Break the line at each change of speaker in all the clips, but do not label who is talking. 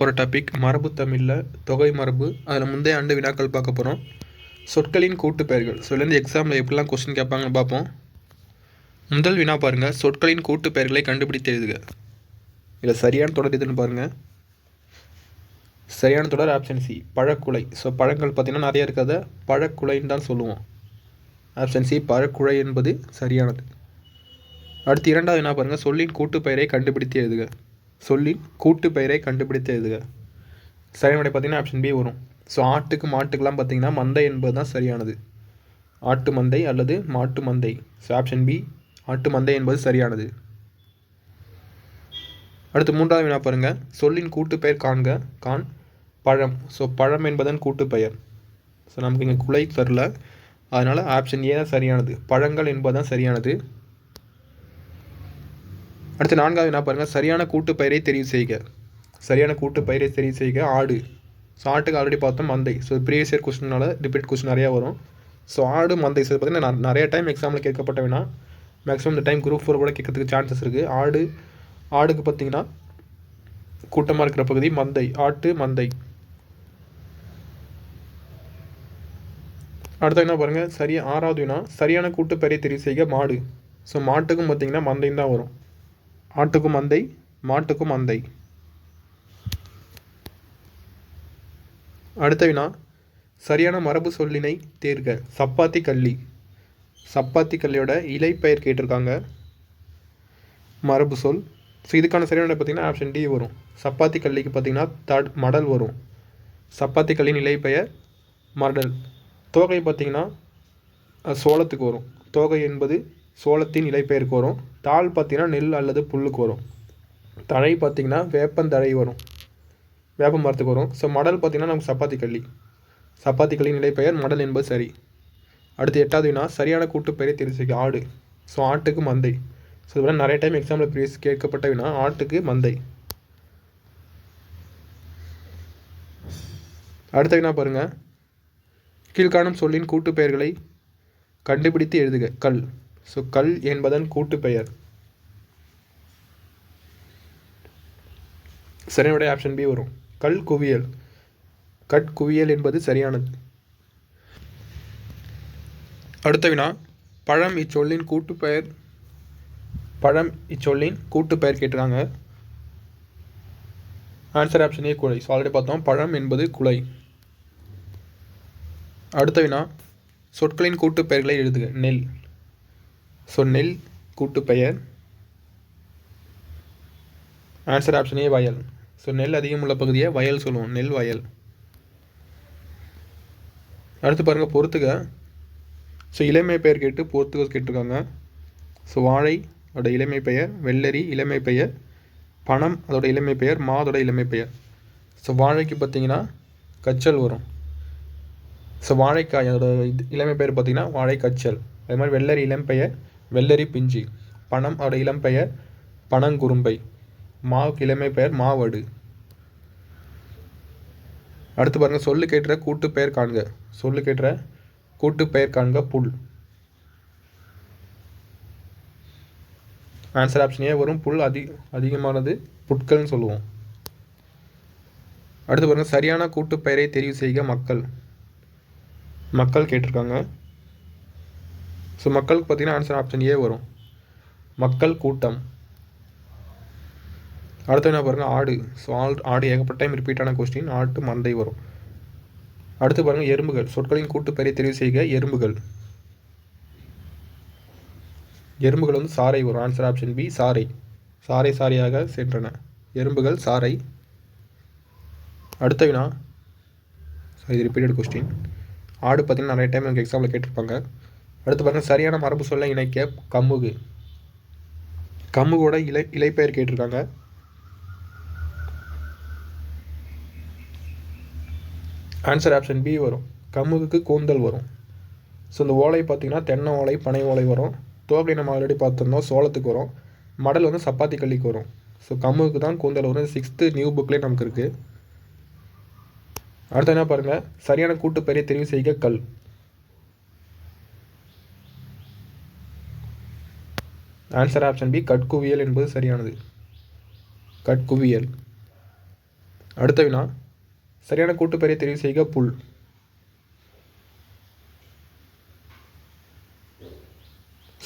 போகிற டாபிக் மரபு தமிழில் தொகை மரபு அதில் முந்தைய ஆண்டு வினாக்கள் பார்க்க போகிறோம் சொற்களின் கூட்டு பெயர்கள். ஸோ இதுலேருந்து எக்ஸாமில் எப்படிலாம் கொஸ்டின் கேட்பாங்கன்னு பார்ப்போம். முதல் வினா பாருங்கள் சொற்களின் கூட்டு பெயர்களை கண்டுபிடித்து எழுதுக. இதில் சரியான தொடர் எதுன்னு பாருங்கள் சரியான தொடர் ஆப்ஷன் சி பழக்குலை ஸோ பழங்கள் பார்த்திங்கன்னா நிறைய இருக்காத பழக்குலைன்னு தான் சொல்லுவோம். ஆப்ஷன் சி பழக்குழை என்பது சரியானது. அடுத்து இரண்டாவது வினா பாருங்கள் சொல்லின் கூட்டு பெயரை கண்டுபிடித்து எழுதுக. சொல்லின் கூட்டு பெயரை கண்டுபிடித்து எழுதுக. சரியான பார்த்தீங்கன்னா ஆப்ஷன் பி வரும். ஸோ ஆட்டுக்கு மாட்டுக்கெல்லாம் பார்த்தீங்கன்னா மந்தை என்பது தான் சரியானது. ஆட்டு மந்தை அல்லது மாட்டு மந்தை. ஸோ ஆப்ஷன் பி ஆட்டு மந்தை என்பது சரியானது. அடுத்து மூன்றாவது வினா பாருங்கள் சொல்லின் கூட்டு பெயர் காண்க கான் பழம். ஸோ பழம் என்பதன் கூட்டு பெயர். ஸோ நமக்கு இங்கே குலை தரல. அதனால் ஆப்ஷன் ஏ தான் சரியானது. பழங்கள் என்பதுதான் சரியானது. அடுத்து நான்காவது என்ன பாருங்கள் சரியான கூட்டு பெயரை தெரிவு செய்க. சரியான கூட்டு பெயரை தெரிவு செய்க. ஆடு. ஸோ ஆட்டுக்கு ஆல்ரெடி பார்த்தோம் மந்தை. ஸோ ப்ரீவியஸ் இயர் கொஸ்டினால ரிப்பீட் கொஸ்டின் நிறையா வரும். ஸோ ஆடு மந்தை. ஸோ பார்த்தீங்கன்னா நிறைய டைம் எக்ஸாமில் கேட்கப்பட்ட வேணா மேக்ஸிமம் இந்த டைம் குரூப் ஃபோர் கூட கேட்கறதுக்கு சான்சஸ் இருக்குது ஆடு ஆடுக்கு பார்த்தீங்கன்னா கூட்டமாக இருக்கிற பகுதி மந்தை. ஆட்டு மந்தை. அடுத்த என்ன பாருங்கள் சரியாக ஆறாவது வினா. சரியான கூட்டு பெரிய தெரிவு செய்க. மாடு. ஸோ மாட்டுக்கும் பார்த்தீங்கன்னா மந்தையும் தான் வரும். ஆட்டுக்கும் அந்தை மாட்டுக்கும் அந்தை. அடுத்த வினா சரியான மரபு சொல்லினை தேர்க. சப்பாத்தி கள்ளி. சப்பாத்தி கல்லியோட இலை பெயர் கேட்டிருக்காங்க. மரபு சொல். ஸோ இதுக்கான சரியான பார்த்தீங்கன்னா ஆப்ஷன் டி வரும். சப்பாத்தி கல்லிக்கு பார்த்தீங்கன்னா தட் மடல் வரும். சப்பாத்தி கல்லின் இலை பெயர் மடல். தோகை பார்த்தீங்கன்னா சோளத்துக்கு வரும். தோகை என்பது சோளத்தின் இலைப்பெயருக்கு வரும் தாள் பார்த்தீங்கன்னா நெல் அல்லது புல்லுக்கு வரும் தழை பார்த்தீங்கன்னா வேப்பந்தழை வரும். வேப்ப மரத்துக்கு வரும். ஸோ மடல் பார்த்தீங்கன்னா நமக்கு சப்பாத்தி கள்ளி. சப்பாத்தி கள்ளியின் இலைப்பெயர் மடல் என்பது சரி. அடுத்து எட்டாவது வினா சரியான கூட்டு பெயரை ஆடு. ஸோ ஆட்டுக்கு மந்தை. ஸோ இது நிறைய டைம் எக்ஸாம்பிள் ப்ரீஸ் கேட்கப்பட்ட வினா ஆட்டுக்கு மந்தை. அடுத்த வினா பாருங்கள் கீழ்காணும் சொல்லின் கூட்டு பெயர்களை கண்டுபிடித்து எழுதுக. கல். ஸோ கல் என்பதன் கூட்டு பெயர் சரியான ஆப்ஷன் பி வரும். கல் குவியல். கட் குவியல் என்பது சரியானது. அடுத்த வினா பழம் இச்சொல்லின் கூட்டுப்பெயர். பழம் இச்சொல்லின் கூட்டுப்பெயர் கேட்டிருக்காங்க. ஆன்சர் ஆப்ஷனே குலை. ஸோ ஆல்ரெடி பார்த்தோம். பழம் என்பது குலை. அடுத்த வினா சொற்களின் கூட்டுப்பெயர்களை எழுதுக. நெல். ஸோ நெல் கூட்டுப்பெயர் ஆன்சர் ஆப்ஷனே வயல். ஸோ நெல் அதிகம் உள்ள பகுதியை வயல் சொல்லுவோம். நெல் வயல். அடுத்து பாருங்கள் பொறுத்துக. ஸோ இளமை பெயர் கேட்டு பொறுத்துக கேட்டிருக்காங்க. ஸோ வாழை அதோட இளமை பெயர். வெள்ளரி இளமை பெயர். பணம் அதோட இளமை பெயர். மாதோட இளமை பெயர். ஸோ வாழைக்கு பார்த்தீங்கன்னா கச்சல் வரும். ஸோ வாழைக்காய் அதோட இது இளமை பெயர் பார்த்தீங்கன்னா வாழை கச்சல் அதே மாதிரி வெள்ளரி இளம்பெயர் வெள்ளரி பிஞ்சு. பணம் அதோட இளம் பெயர் பனங்குறும்பை மாவுக்கு இளமை பெயர் மாவடு. அடுத்து பாருங்க சொல்லு கேட்டுற கூட்டு பெயர் காண்க. சொல்லு கேட்டுற கூட்டு பெயர் காண்க புல். ஆன்சர் ஆப்ஷன் ஏ வரும் புல் அதி அதிகமானது புட்கள்னு சொல்லுவோம். அடுத்து பாருங்க சரியான கூட்டு பெயரை தெரிவு செய்க மக்கள். மக்கள் கேட்டிருக்காங்க. ஸோ மக்களுக்கு பார்த்தீங்கன்னா ஆன்சர் ஆப்ஷன் ஏ வரும். மக்கள் கூட்டம். அடுத்து என்ன பாருங்கள் ஆடு. ஸோ ஆல் ஆடு ஏகப்பட்ட டைம் ரிப்பீட்டான கொஸ்டின் ஆட்டு மந்தை வரும். அடுத்து பாருங்கள் எறும்புகள். சொற்களின் கூட்டு பெரிய தெரிவு செய்க. எறும்புகள். எறும்புகள் வந்து சாறை வரும். ஆன்சர் ஆப்ஷன் பி சாறை. சாறை சாறையாக சென்றன. எறும்புகள் சாறை. அடுத்த வினா. ஸோ இது ரிப்பீட்டட் கொஸ்டின் ஆடு பார்த்தீங்கன்னா நிறைய டைம் எனக்கு எக்ஸாம்பிள் கேட்டிருப்பாங்க. அடுத்து பாருங்கள் சரியான மரபு சொல்ல இணைக்க கமுகு. கமுகோட இலை இலைப்பெயர் கேட்டிருக்காங்க. ஆன்சர் ஆப்ஷன் பி வரும். கமுகுக்கு கூந்தல் வரும். ஸோ இந்த ஓலை பார்த்தீங்கன்னா தென்னை ஓலை பனை ஓலை வரும். தோகை நம்ம ஆல்ரெடி பார்த்துருந்தோம் சோளத்துக்கு வரும். மடல் வந்து சப்பாத்தி கள்ளிக்கு வரும். ஸோ கமுகுக்கு தான் கூந்தல் வரும். சிக்ஸ்த்து நியூ புக்லேயே நமக்கு இருக்குது அடுத்து என்ன பாருங்கள் சரியான கூட்டு பெரிய தெரிவு செய்க கல். ஆன்சர் ஆப்ஷன் பி கட்குவியல் என்பது சரியானது. கட்குவியல். அடுத்த வினா சரியான கூட்டுப்பெயரை தெரிவு செய்க புல்.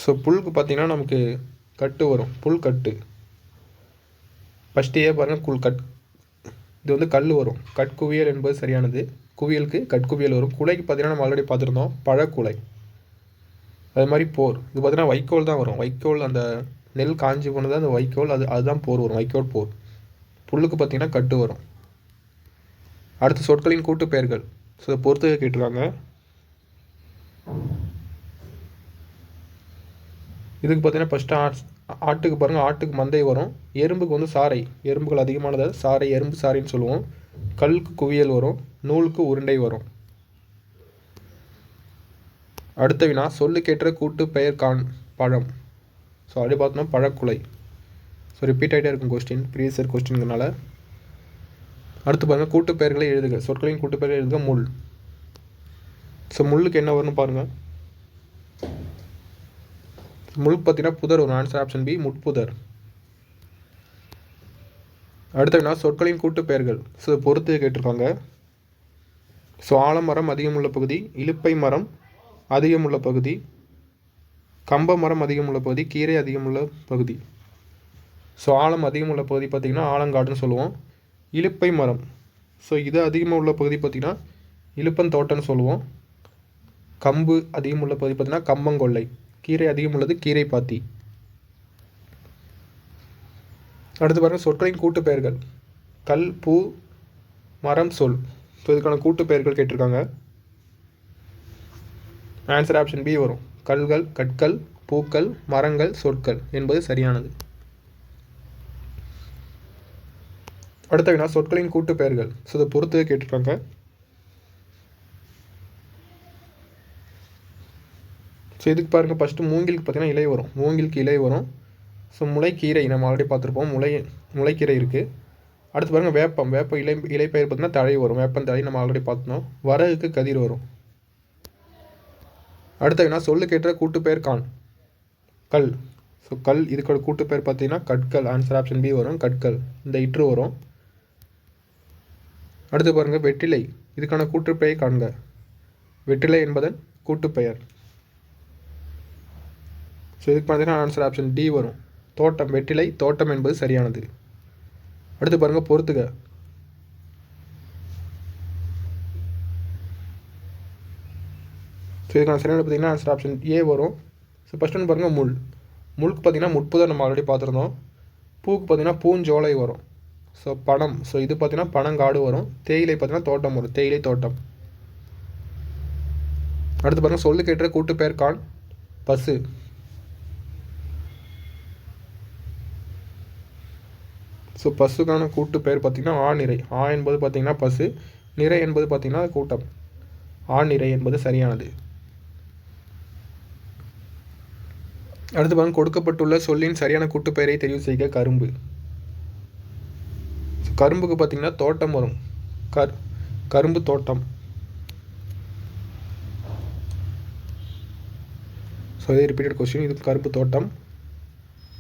ஸோ புல்க்கு பார்த்தீங்கன்னா நமக்கு கட்டு வரும். புல் கட்டு. ஃபஸ்ட்டு ஏ பாருங்கள் குல் கட். இது வந்து கல் வரும். கட்குவியல் என்பது சரியானது. குவியலுக்கு கட்குவியல் வரும். குலைக்கு பார்த்தீங்கன்னா நம்ம ஆல்ரெடி பார்த்துருந்தோம். பழக்குலை. அது மாதிரி போர். இது பார்த்தீங்கன்னா வைக்கோல் தான் வரும். வைக்கோல் அந்த நெல் காஞ்சி போனது அந்த வைக்கோல் அது அதுதான் போர் வரும். வைக்கோல் போர். புல்லுக்கு பார்த்தீங்கன்னா கட்டு வரும். அடுத்த சொற்களின் கூட்டு பெயர்கள். ஸோ இதை பொறுத்து கேட்டிருக்காங்க. இதுக்கு பார்த்தீங்கன்னா ஃபஸ்ட்டு ஆட் ஆட்டுக்கு பாருங்கள் ஆட்டுக்கு மந்தை வரும். எறும்புக்கு வந்து சாறை. எறும்புகள் அதிகமானது சாறை எறும்பு சாறைன்னு சொல்லுவோம். கல்லுக்கு குவியல் வரும். நூலுக்கு உருண்டை வரும். அடுத்த வினா சொல்லுக்கேற்ற கூட்டு பெயர் கான் பழம். ஸோ அப்படி பார்த்தோம்னா பழக்குலை. ஸோ ரிப்பீட் ஆகிட்டே இருக்கும் கொஸ்டின் ப்ரீவியஸ் இயர் கொஸ்டின்கிறனால அடுத்து பாருங்கள் கூட்டு பெயர்களை எழுதுக. சொற்களின் கூட்டு பெயர்களை எழுதுக முள். ஸோ முள்ளுக்கு என்ன வரும்னு பாருங்கள் முள் பார்த்தீங்கன்னா புதர் வரும். ஆன்சர் ஆப்ஷன் பி முட்புதர். அடுத்த வினா சொற்களின் கூட்டு பெயர்கள். ஸோ பொறுத்து கேட்டிருக்காங்க. ஸோ ஆலமரம் அதிகமுள்ள பகுதி இலுப்பை மரம் அதிகமுள்ள பகுதி கம்ப மரம் அதிகமுள்ள பகுதி கீரை அதிகமுள்ள பகுதி. ஸோ ஆழம் அதிகமுள்ள பகுதி பார்த்திங்கன்னா ஆலங்காடுன்னு சொல்லுவோம். இலுப்பை மரம். ஸோ இது அதிகமாக உள்ள பகுதி பார்த்திங்கன்னா இலுப்பந்தோட்டம்னு சொல்லுவோம். கம்பு அதிகமுள்ள பகுதி பார்த்திங்கன்னா கம்பங்கொல்லை. கீரை அதிகம் உள்ளது கீரை பாத்தி. அடுத்து பாருங்கள் சொற்களின் கூட்டு பெயர்கள் கல் பூ மரம் சொல். ஸோ இதுக்கான கூட்டு பெயர்கள் கேட்டிருக்காங்க. ஆன்சர் ஆப்ஷன் பி வரும். கல்கள் கற்கள் பூக்கள் மரங்கள் சொற்கள் என்பது சரியானது. அடுத்த வினா சொற்களின் கூட்டு பெயர்கள். ஸோ இதை பொறுத்து கேட்டிருக்காங்க. ஸோ இதுக்கு பாருங்கள் ஃபஸ்ட்டு மூங்கிலுக்கு பார்த்தீங்கன்னா இலை வரும். மூங்கிலுக்கு இலை வரும். ஸோ முளைக்கீரை நம்ம ஆல்ரெடி பார்த்துருப்போம். முளை முளைக்கீரை இருக்குது அடுத்து பாருங்கள் வேப்பம். வேப்ப இலை இலைப்பயிர் பார்த்தீங்கன்னா தழை வரும். வேப்பம் தழை நம்ம ஆல்ரெடி பார்த்தோம் வரகுக்கு கதிர் வரும். அடுத்த வினா சொல்லுக்கேற்ற கூட்டுப்பெயர் கான். கல். ஸோ கல் இதுக்கோட கூட்டுப்பெயர் பார்த்தீங்கன்னா கற்கள். ஆன்சர் ஆப்ஷன் பி வரும் கற்கள். இந்த இற்று வரும். அடுத்து பாருங்கள் வெற்றிலை. இதுக்கான கூட்டுப்பெயர் காண்க. வெற்றிலை என்பதன் கூட்டுப்பெயர் ஸோ இதுக்கு பார்த்தீங்கன்னா ஆன்சர் ஆப்ஷன் டி வரும். தோட்டம் வெற்றிலை தோட்டம் என்பது சரியானது. அடுத்து பாருங்கள் பொறுத்துக. ஸோ இதுக்கான சரியான பார்த்தீங்கன்னா ஆன்சர் ஆப்ஷன் ஏ வரும். ஸோ ஃபஸ்ட் ஒன்று பாருங்கள் முள். முழுக்கு பார்த்தீங்கன்னா முட்புதர் நம்ம ஆல்ரெடி பார்த்துருந்தோம். பூக்கு பார்த்தீங்கன்னா பூஞ்சோலை வரும். ஸோ பணம் ஸோ இது பார்த்தீங்கன்னா பனங்காடு வரும். தேயிலை பார்த்தீங்கன்னா தோட்டம் வரும். தேயிலை தோட்டம். அடுத்து பாருங்கள் சொல்லுக்கேற்ற கூட்டு பேர் கான் பசு. ஸோ பசுக்கான கூட்டு பேர் பார்த்திங்கன்னா ஆ நிறை. ஆ என்பது பார்த்திங்கன்னா பசு. நிறை என்பது பார்த்திங்கன்னா கூட்டம். ஆ நிறை என்பது சரியானது. அடுத்து பாருங்க கொடுக்கப்பட்டுள்ள சொல்லின் சரியான கூட்டுப்பெயரை தெரிவு செய்க கரும்பு. கரும்புக்கு பார்த்தீங்கன்னா தோட்டம் வரும். கர் கரும்பு தோட்டம். ஸோ இதே ரிப்பீட்டட் கொஸ்டின் இது கரும்பு தோட்டம்.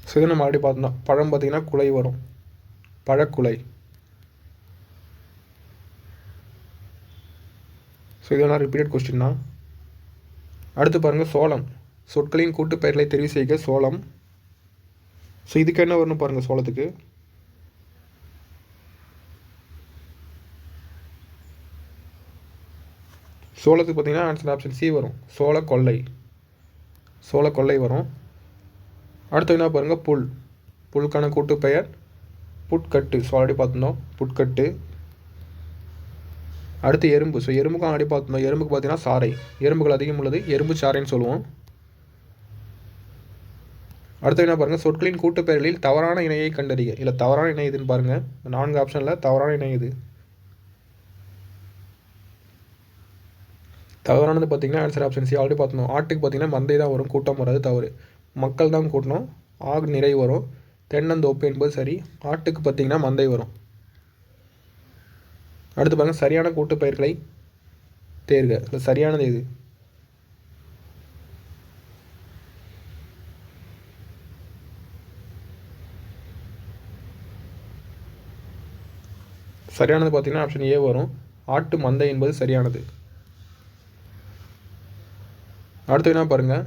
ஸோ இதை நம்ம ஆல்ரெடி பார்த்தோம். பழம் பார்த்திங்கன்னா குலை வரும். பழக்குலை. ஸோ இதெல்லாம் ரிப்பீட்டட் கொஸ்டின் தான் அடுத்து பாருங்கள் சோளம். சொற்களின் கூட்டு பெயர்களை தெரிவு செய்க. சோளம். ஸோ இதுக்கு என்ன வரணும் பாருங்கள் சோளத்துக்கு. சோளத்துக்கு பார்த்தீங்கன்னா ஆன்சர் ஆப்ஷன் சி வரும். சோள கொள்ளை. சோள கொள்ளை வரும். அடுத்து என்ன பாருங்கள் புல். புல்கான கூட்டு பெயர் புட்கட்டு. ஸோ ஆல்ரெடி பார்த்துருந்தோம் புட்கட்டு. அடுத்து எறும்பு. ஸோ எறும்புக்கும் ஆல்ரெடி பார்த்துருந்தோம். எறும்புக்கு பார்த்தீங்கன்னா சாறை. எறும்புகள் அதிகம் உள்ளது. எறும்பு சாறைன்னு சொல்லுவோம். அடுத்து என்ன பாருங்கள் சொற்களின் கூட்டுப்பெயர்களில் தவறான இணையை கண்டறிய இல்லை தவறான இணை இதுன்னு பாருங்கள் நான்கு ஆப்ஷனில் தவறான இணை இது தவறானது பார்த்தீங்கன்னா ஆன்சர் ஆப்ஷன் சி ஆல்ரெடி பார்த்தோம் ஆட்டுக்கு பார்த்தீங்கன்னா மந்தை தான் வரும். கூட்டம் வராது தவறு. மக்கள் தான் கூட்டணும். ஆகு நிறை வரும். தென்னந்தோப்பு என்பது சரி. ஆட்டுக்கு பார்த்தீங்கன்னா மந்தை வரும். அடுத்து பாருங்கள் சரியான கூட்டுப்பெயர்களை தேர்க. இல்லை சரியானது எது? சரியானது பார்த்தீங்கன்னா ஆப்ஷன் ஏ வரும். ஆட்டு மந்தை என்பது சரியானது. அடுத்து என்ன பாருங்கள்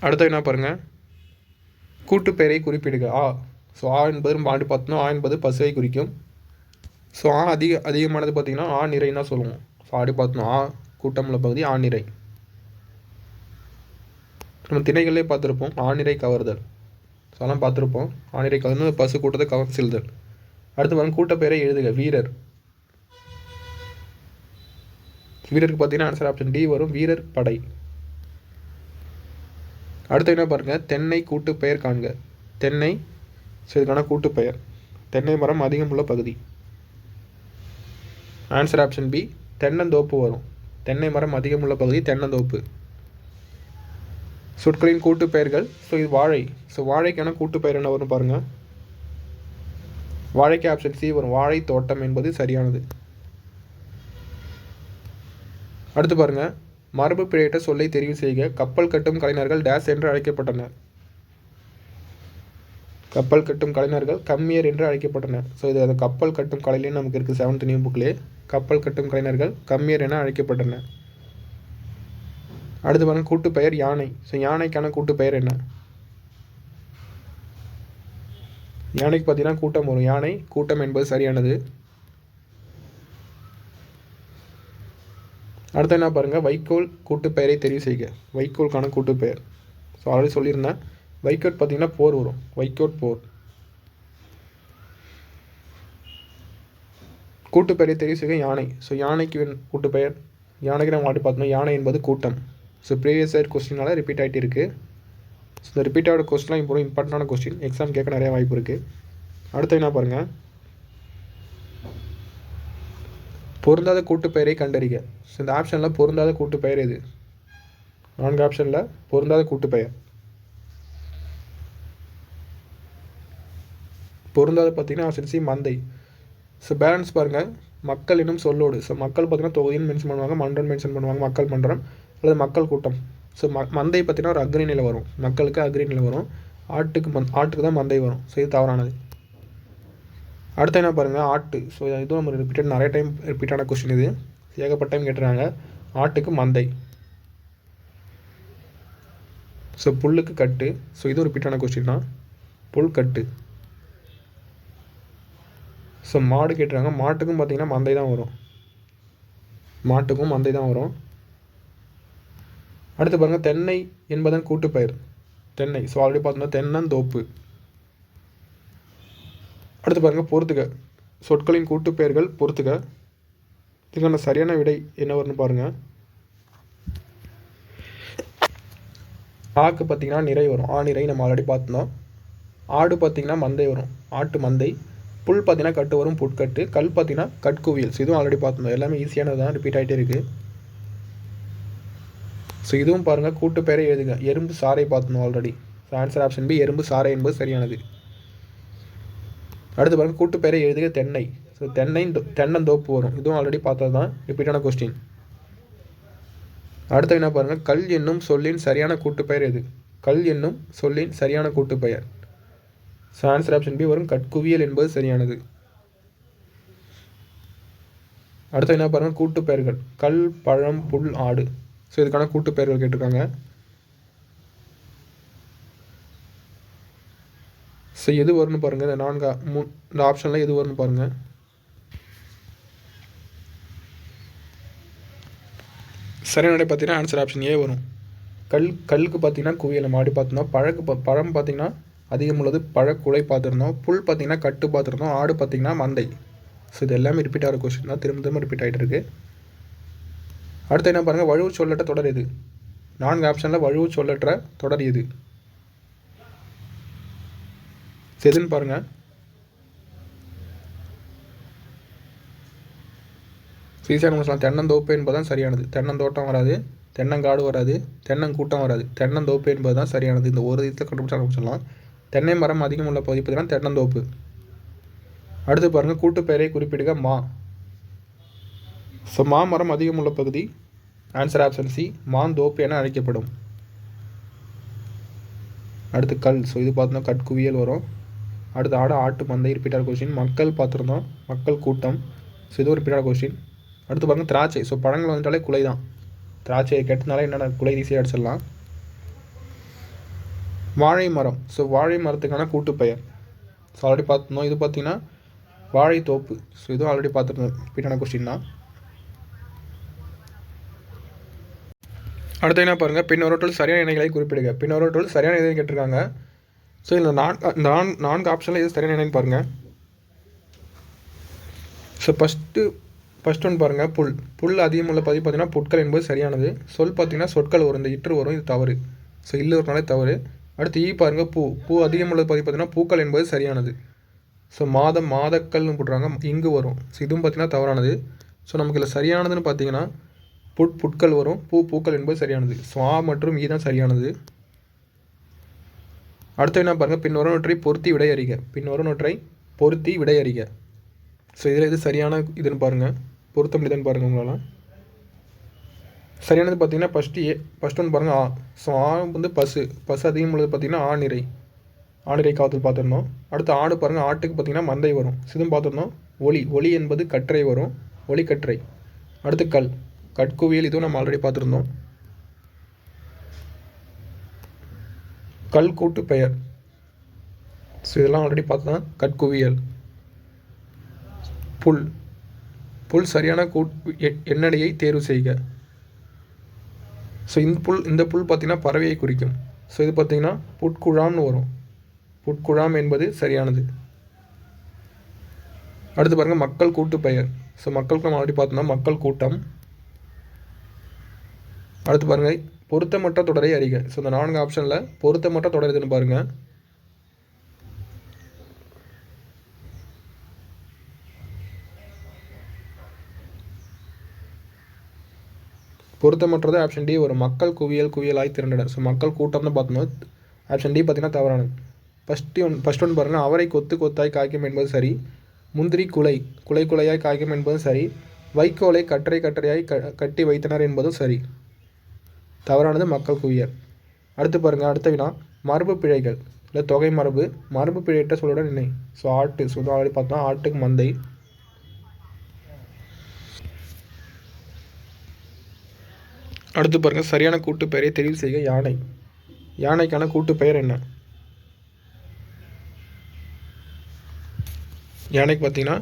அடுத்து என்ன பாருங்கள் கூட்டுப்பெயரை குறிப்பிடுக. ஆ. ஸோ ஆ என்பது நம்ம ஆண்டு பார்த்தோம்னா ஆ என்பது பசுவை குறிக்கும். ஸோ ஆ அதிக அதிகமானது பார்த்தீங்கன்னா ஆ நிறைன்னு தான் சொல்லுவோம். ஸோ ஆடி பார்த்தோம் ஆ கூட்டமுள்ள பகுதி ஆ நிறை. நம்ம திணைகளே பார்த்துருப்போம். ஆணிரை கவர்தல். ஸோ அதெல்லாம் பார்த்துருப்போம். ஆணிரை கவர்ந்து பசு கூட்டத்தை கவர் செல்தல். அடுத்து வந்து கூட்டப்பெயரை எழுதுக. வீரர். வீரருக்கு பார்த்தீங்கன்னா ஆன்சர் ஆப்ஷன் டி வரும். வீரர் படை. அடுத்து என்ன பாருங்கள் தென்னை கூட்டு பெயர் காண்க. தென்னை ஸோ இதுக்கான கூட்டு பெயர். தென்னை மரம் அதிகம் உள்ள பகுதி. ஆன்சர் ஆப்ஷன் பி தென்னந்தோப்பு வரும். தென்னை மரம் அதிகம் உள்ள பகுதி தென்னந்தோப்பு. சொற்களின் கூட்டு பெயர்கள் ஸோ இது வாழை. ஸோ வாழைக்கான கூட்டு பெயர் என்ன வரும் பாருங்கள் வாழைக்கு ஆப்ஷன் சி வரும். வாழை தோட்டம் என்பது சரியானது. அடுத்து பாருங்கள் மரபு பிழையிட்ட சொல்லை தெரிவு செய்க. கப்பல் கட்டும் கலைஞர்கள் டேஸ் என்று அழைக்கப்பட்டனர். கப்பல் கட்டும் கலைஞர்கள் கம்மியர் என்று அழைக்கப்பட்டனர். ஸோ இது அந்த கப்பல் கட்டும் கலையிலே நமக்கு இருக்குது செவன்த் நியூ புக்லேயே கப்பல் கட்டும் கலைஞர்கள் கம்மியர் என அழைக்கப்பட்டனர். அடுத்து பாருங்க கூட்டு பெயர் யானை. ஸோ யானைக்கான கூட்டு பெயர் என்ன? யானைக்கு பார்த்தீங்கன்னா கூட்டம் வரும். யானை கூட்டம் என்பது சரியானது. அடுத்து என்ன பாருங்கள் வைக்கோல் கூட்டு பெயரை தெரிவு செய்க. வைக்கோலுக்கான கூட்டு பெயர். ஸோ ஆல்ரெடி சொல்லியிருந்தேன். வைக்கோட் பார்த்தீங்கன்னா போர் வரும். வைக்கோட் போர். கூட்டு பெயரை தெரிவு செய்க யானை. ஸோ யானைக்கு கூட்டு பெயர். யானைக்கு நம்ம மாட்டி பார்த்தோம்னா யானை என்பது கூட்டம். ஸோ ப்ரீவியஸ் இயர் கொஸ்டினால் ரிப்பீட் ஆகிட்டு இருக்குது ஸோ இந்த ரிப்பீட் ஆகிற கொஸ்டின்லாம் இப்போ இம்பார்ட்டண்டான கொஸ்டின் எக்ஸாம் கேட்க நிறைய வாய்ப்பு இருக்குது அடுத்து என்ன பாருங்கள் பொருந்தாத கூட்டு பெயரை கண்டறிக. ஸோ இந்த ஆப்ஷனில் பொருந்தாத கூட்டு பெயர் எது? நான்கு ஆப்ஷனில் பொருந்தாத கூட்டு பெயர். பொருந்தாத பார்த்தீங்கன்னா ஆப்ஷன் சி மந்தை. ஸோ பேலன்ஸ் பாருங்கள் மக்கள் இன்னும் சொல்லோடு. ஸோ மக்கள் பார்த்தீங்கன்னா தொகுதின்னு மென்ஷன் பண்ணுவாங்க மன்றம் மென்ஷன் பண்ணுவாங்க மக்கள் மன்றம். அல்லது மக்கள் கூட்டம். ஸோ ம மந்தை பார்த்திங்கன்னா ஒரு அக்னி நிலை வரும். மக்களுக்கு அக்னி நிலை வரும். ஆட்டுக்கு மந் ஆட்டுக்கு தான் மந்தை வரும். ஸோ இது தவறானது. அடுத்து என்ன பாருங்கள் ஆட்டு. ஸோ இதுவும் நம்ம ரிப்பீட்டட் நிறைய டைம் ரிப்பீட்டான கொஸ்டின் இது. ஏகப்பட்ட டைம் கேட்டுருக்காங்க. ஆட்டுக்கு மந்தை. ஸோ புல்லுக்கு கட்டு. ஸோ இதுவும் ரிப்பீட்டான கொஸ்டின் தான். புல் கட்டு. ஸோ மாடு கேட்டுறாங்க மாட்டுக்கும் பார்த்தீங்கன்னா மந்தை தான் வரும். மாட்டுக்கும் மந்தை தான் வரும். அடுத்து பாருங்கள் தென்னை என்பதன் கூட்டுப்பெயர். தென்னை ஸோ ஆல்ரெடி பார்த்தோம்னா தென்னந்தோப்பு அடுத்து பாருங்கள் பொறுத்துக. சொற்களின் கூட்டுப்பெயர்கள் பொறுத்துக. இதுக்கான சரியான விடை என்ன வரும்னு பாருங்கள் ஆக்கு பார்த்தீங்கன்னா நிறை வரும். ஆ நிறை நம்ம ஆல்ரெடி பார்த்தோம். ஆடு பார்த்தீங்கன்னா மந்தை வரும். ஆட்டு மந்தை. புல் பார்த்தீங்கன்னா கட்டு வரும் புட்கட்டு கல் பார்த்தீங்கன்னா கட்குவியல்ஸ் இதுவும் ஆல்ரெடி பார்த்தோம். எல்லாமே ஈஸியானது தான் ரிப்பீட் ஆகிட்டே இருக்குது ஸோ இதுவும் பாருங்கள் கூட்டு பேரை எழுதுங்க. எறும்பு சாறை பார்த்தோம் already so answer option B எறும்பு சாறை என்பது சரியானது. அடுத்து பாருங்கள் கூட்டு பேரை எழுதுக தென்னை. ஸோ தென்னை தென்னந்தோப்பு வரும். இதுவும் ஆல்ரெடி பார்த்தது தான் ரிப்பீட்டான கொஸ்டின் அடுத்து என்ன பாருங்கள் கல் என்னும் சொல்லின் சரியான கூட்டுப்பெயர் எது? கல் என்னும் சொல்லின் சரியான கூட்டுப்பெயர் ஸோ ஆன்சர் ஆப்ஷன் பி வரும். கட்குவியல் என்பது சரியானது. அடுத்து என்ன பாருங்கள் கூட்டுப்பெயர்கள் கல் பழம் புல் ஆடு. ஸோ இதுக்கான கூட்டு பெயர்கள் கேட்டிருக்காங்க. ஸோ எது வரும்னு பாருங்கள் இந்த நான்கு மூ இந்த ஆப்ஷனில் எது வரும்னு பாருங்கள் சரியான நடை பார்த்தீங்கன்னா ஆன்சர் ஆப்ஷன் ஏ வரும். கல் கல்லுக்கு பார்த்தீங்கன்னா குவியலை மாடி பார்த்துருந்தோம். பழக்கு பழம் பார்த்தீங்கன்னா அதிகம் உள்ளது. பழக்குலை பார்த்துருந்தோம். புல் பார்த்தீங்கன்னா கட்டு பார்த்துருந்தோம். ஆடு பார்த்தீங்கன்னா மந்தை. ஸோ இது எல்லாமே ரிப்பீட் ஆகிற கொஸ்டின் தான். திரும்ப திரும்ப ரிப்பீட் ஆகிட்டு இருக்குது அடுத்து என்ன பாருங்கள் வழுவு சொல்லட்ட தொடர் எது? நான்கு ஆப்ஷனில் வழுவு சொல்லற்ற தொடர் எது? எதுன்னு பாருங்கள் ஈஸியாக சொல்லலாம் தென்னந்தோப்பு என்பது தான் சரியானது. தென்னந்தோட்டம் வராது தென்னங்காடு வராது தென்னங்கூட்டம் வராது. தென்னந்தோப்பு என்பது தான் சரியானது. இந்த ஒரு இதில் கண்டுபிடிச்சா சொல்லலாம். தென்னை மரம் அதிகம் உள்ள பகுதி பார்த்தீங்கன்னா தென்னந்தோப்பு. அடுத்து பாருங்கள் கூட்டுப்பெயரை குறிப்பிடுக மா. ஸோ மாமரம் அதிகம் உள்ள பகுதி ஆன்சர் ஆப்ஷன் சி மாந்தோப்பு என அழைக்கப்படும். அடுத்து கல். ஸோ இது பார்த்தோம்னா கட்குவியல் வரும். அடுத்து ஆடு ஆட்டு பந்தை ரிப்பீட்டாக கொஸ்டின் மக்கள் பார்த்துருந்தோம். மக்கள் கூட்டம். ஸோ இது ஒரு ரிப்பீட்டாக கொஸ்டின் அடுத்து பாருங்கள் திராட்சை. ஸோ பழங்கள் வந்துட்டாலே குலை தான் திராட்சையை கெட்டனால என்னென்ன குலை ஈஸியாக அடிச்சிடலாம்? வாழை மரம். ஸோ வாழை மரத்துக்கான கூட்டுப்பெயர். ஸோ ஆல்ரெடி பார்த்துருந்தோம். இது பார்த்திங்கன்னா வாழை தோப்பு. ஸோ இதுவும் ஆல்ரெடி பார்த்துருந்தோம். ரிப்பீட்டான கொஸ்டின் தான். அடுத்து என்ன பாருங்கள் பின்னொருட்டல் சரியான இணைகளை குறிப்பிடுங்க பின்னொருட்டல் சரியான இணையை கேட்டிருக்காங்க. ஸோ இந்த நான் நான் நான்கு ஆப்ஷனில் இது சரியான இணைன்னு பாருங்கள் ஸோ ஃபஸ்ட்டு ஃபஸ்ட் ஒன் பாருங்கள் புல். புல் அதிகம் உள்ள பதிவு பார்த்தீங்கன்னா புட்கள் என்பது சரியானது. சொல் பார்த்தீங்கன்னா சொற்கள் வரும் இந்த இற்று வரும் இது தவறு. ஸோ இல்லை ஒரு நாளே தவறு. அடுத்து ஈ பாருங்கள் பூ. பூ அதிகம் உள்ள பதிவு பார்த்தீங்கன்னா பூக்கள் என்பது சரியானது. ஸோ மாதம் மாதக்கள்னு போடுறாங்க இங்கு வரும். ஸோ இதுவும் பார்த்தீங்கன்னா தவறானது. ஸோ நமக்கு இதில் சரியானதுன்னு பார்த்தீங்கன்னா புட் புட்கள் வரும். பூ பூக்கள் என்பது சரியானது. சுவா மற்றும் ஈ தான் சரியானது. அடுத்து என்ன பாருங்கள் பின்வரும் நொற்றை பொருத்தி விடை அறிக. பின்வரும் நொற்றை பொருத்தி விடை அறிக. ஸோ இதில் இது சரியான இதுன்னு பாருங்கள் பொருத்த முடியுதுன்னு பாருங்கள் உங்களால். சரியானது பார்த்தீங்கன்னா ஃபஸ்ட்டு ஏ ஃபஸ்ட் ஒன்று பாருங்கள் ஆ. ஸோ ஆ வந்து பசு. பசு அதிகம் உள்ளது பார்த்தீங்கன்னா ஆணிரை ஆணிரை காவத்தில் பார்த்துருந்தோம் அடுத்து ஆடு பாருங்கள் ஆட்டுக்கு பார்த்தீங்கன்னா மந்தை வரும். சிதும் பார்த்துருந்தோம் ஒளி. ஒளி என்பது கற்றை வரும். ஒளி கற்றை அடுத்து கல். கட்குவியல் இதுவும் நம்ம ஆல்ரெடி பார்த்துருந்தோம். கல் கூட்டு பெயர். ஸோ இதெல்லாம் ஆல்ரெடி பார்த்தோம் கட்குவியல். புல். புல் சரியான கூட் எ- தேர்வு செய்க. ஸோ இந்த புல் இந்த புல் பார்த்திங்கன்னா பறவையை குறிக்கும். ஸோ இது பார்த்தீங்கன்னா புட்குழாம்னு வரும். புட்குழாம் என்பது சரியானது. அடுத்து பாருங்கள் மக்கள் கூட்டு பெயர். ஸோ மக்களுக்கு நம்ம ஆல்ரெடி பார்த்தோம்னா மக்கள் கூட்டம். அடுத்து பாருங்கள் பொருத்தமற்ற தொடரை அறிக. ஸோ இந்த நான்கு ஆப்ஷனில் பொருத்தமற்ற தொடர் எதுன்னு பாருங்கள் பொருத்தமற்றது ஆப்ஷன் டி ஒரு மக்கள் குவியல் குவியலாய் திரண்டனர் ஸோ மக்கள் கூட்டம்னு பார்த்தோம் ஆப்ஷன் டி பார்த்தீங்கன்னா தவறானது. ஃபஸ்ட்டு ஒன் ஃபஸ்ட் ஒன் பாருங்கள் அவரை கொத்து கொத்தாய் காய்க்கும் என்பது சரி. முந்திரி குலை குலை குலையாய் காய்க்கும் என்பதும் சரி. வைக்கோலை கட்டரை கற்றையாய் க கட்டி வைத்தனர் என்பதும் சரி. தவறானது மக்கள் குவியல் அடுத்து பாருங்கள் அடுத்த வினா மரபு பிழைகள். இல்லை தொகை மரபு மரபு பிழையிட்ட சொல்லுடன் இணை ஸோ ஆட்டு ஸோ ஆல்ரெடி பார்த்தோம். ஆட்டுக்கு மந்தை. அடுத்து பாருங்கள் சரியான கூட்டு பெயரை தெரிவு செய்க யானை. யானைக்கான கூட்டு பெயர் என்ன? யானைக்கு பார்த்தீங்கன்னா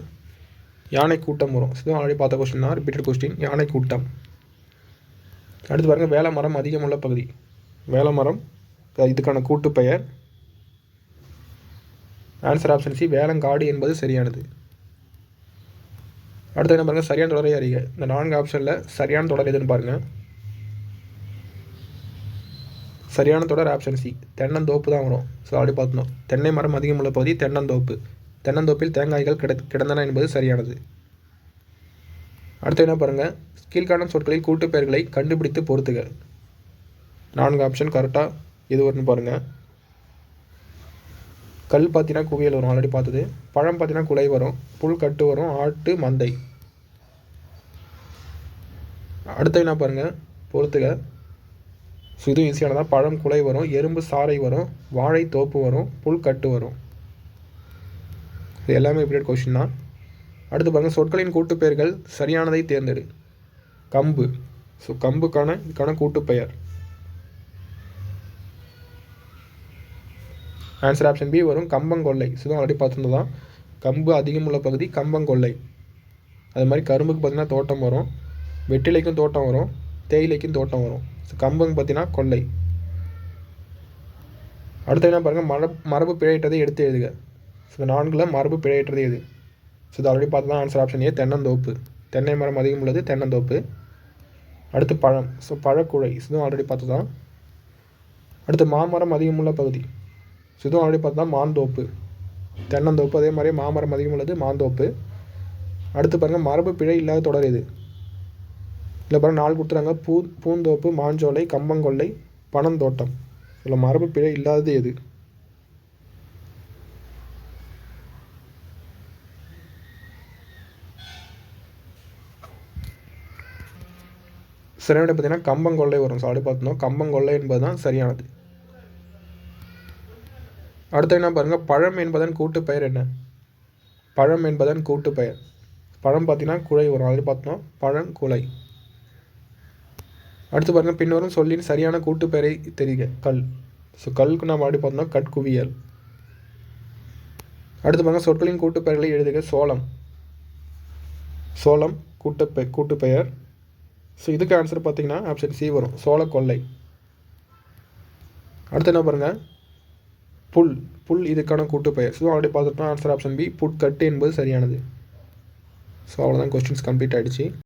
யானை கூட்டம் வரும். இதுவும் ஆல்ரெடி பார்த்த கொஸ்டின் தான். ரிப்பீட்டட் கொஸ்டின் யானை கூட்டம். அடுத்து பாருங்கள் வேலை மரம் அதிகமுள்ள பகுதி. வேலை மரம் இதுக்கான கூட்டு பெயர். ஆன்சர் ஆப்ஷன் சி வேலங்காடு என்பது சரியானது. அடுத்து என்ன பாருங்கள் சரியான தொடரை அறிக. இந்த நான்கு ஆப்ஷனில் சரியான தொடர் எதுன்னு பாருங்கள் சரியான தொடர் ஆப்ஷன் சி தென்னந்தோப்பு தான் வரும். ஸோ அப்படி பார்த்தோம் தென்னை மரம் அதிகம் உள்ள பகுதி தென்னந்தோப்பு. தென்னந்தோப்பில் தேங்காய்கள் கிட கிடந்தன என்பது சரியானது. அடுத்து என்ன பாருங்கள் கீழ்காணும் சொற்களில் கூட்டு பெயர்களை கண்டுபிடித்து பொறுத்துக நான்கு ஆப்ஷன் கரெக்டாக எது வரும்னு பாருங்கள் கல் பார்த்தீங்கன்னா குவியல் வரும் ஆல்ரெடி பார்த்தது. பழம் பார்த்தீங்கன்னா குலை வரும் புல் கட்டு வரும் ஆட்டு மந்தை. அடுத்து என்ன பாருங்கள் பொறுத்துக ஸோ இதுவும் ஈஸியானதான் பழம் குலை வரும் எறும்பு சாறை வரும் வாழை தோப்பு வரும் புல் கட்டு வரும். இது எல்லாமே இப்படி கொஷின் தான். அடுத்து பாருங்கள் சொற்களின் கூட்டுப்பெயர்கள் சரியானதை தேர்ந்தெடு. கம்பு. ஸோ கம்புக்கான இதுக்கான கூட்டுப்பெயர் ஆன்சர் ஆப்ஷன் பி வரும் கம்பங்கொல்லை. ஸோ தான் ஆல்ரெடி பார்த்துருந்ததான் கம்பு அதிகம் உள்ள பகுதி கம்பங்கொல்லை. அது மாதிரி கரும்புக்கு பார்த்தீங்கன்னா தோட்டம் வரும். வெற்றிலைக்கும் தோட்டம் வரும். தேயிலைக்கும் தோட்டம் வரும். ஸோ கம்புங்க பார்த்தீங்கன்னா கொல்லை. அடுத்து என்ன பாருங்கள் மரபு மரபு பிழையிட்டதை எடுத்து எழுதுக. ஸோ நான்கில் மரபு பிழையற்றது எது? ஸோ இது ஆல்ரெடி பார்த்தா ஆன்சர் ஆப்ஷன் ஏ தென்னந்தோப்பு. தென்னை மரம் அதிகம் உள்ளது தென்னந்தோப்பு. அடுத்து பழம். ஸோ பழக்குழை. இதுவும் ஆல்ரெடி பார்த்து தான் அடுத்து மாமரம் அதிகம் உள்ள பகுதி. ஸோ இதுவும் ஆல்ரெடி பார்த்து தான் மாந்தோப்பு. தென்னந்தோப்பு அதே மாதிரி மாமரம் அதிகம் உள்ளது மாந்தோப்பு. அடுத்து பாருங்கள் மரபு பிழை இல்லாத தொடர் இது இல்லை பாருங்கள் நாள் கொடுத்துறாங்க. பூ பூந்தோப்பு மாஞ்சோலை கம்பங்கொல்லை பனந்தோட்டம். இதில் மரபு பிழை இல்லாதது எது? சரியான பார்த்தீங்கன்னா கம்பங்கொல்லை வரும். ஸோ அப்படி பார்த்தோம் கம்பங்கொல்லை என்பது தான் சரியானது. அடுத்து என்ன பாருங்கள் பழம் என்பதன் கூட்டு பெயர் என்ன? பழம் என்பதன் கூட்டு பெயர் பழம் பார்த்தீங்கன்னா குழை வரும். அதில் பார்த்தோம் பழங்குலை அடுத்து பாருங்கள் பின்வரும் சொல்லின் சரியான கூட்டு பெயரை தெரிக. கல். ஸோ கல்க்கு நம்ம அப்படி பார்த்தோம்னா கட்குவியல் அடுத்து பாருங்கள் சொற்களின் கூட்டுப்பெயர்களை எழுதுக. சோளம். சோளம் கூட்டு பெ ஸோ இதுக்கு ஆன்சர் பார்த்தீங்கன்னா ஆப்ஷன் சி வரும். சோள கொள்ளை. அடுத்து என்ன பாருங்கள் புல். புல் இதுக்கான கூட்டு பெயர். ஸோ ஆல்ரெடி பார்த்துட்டோம். ஆன்சர் ஆப்ஷன் பி புட்கட்டு என்பது சரியானது. ஸோ அவ்வளோதான் கொஸ்டின்ஸ் கம்ப்ளீட் ஆகிடுச்சு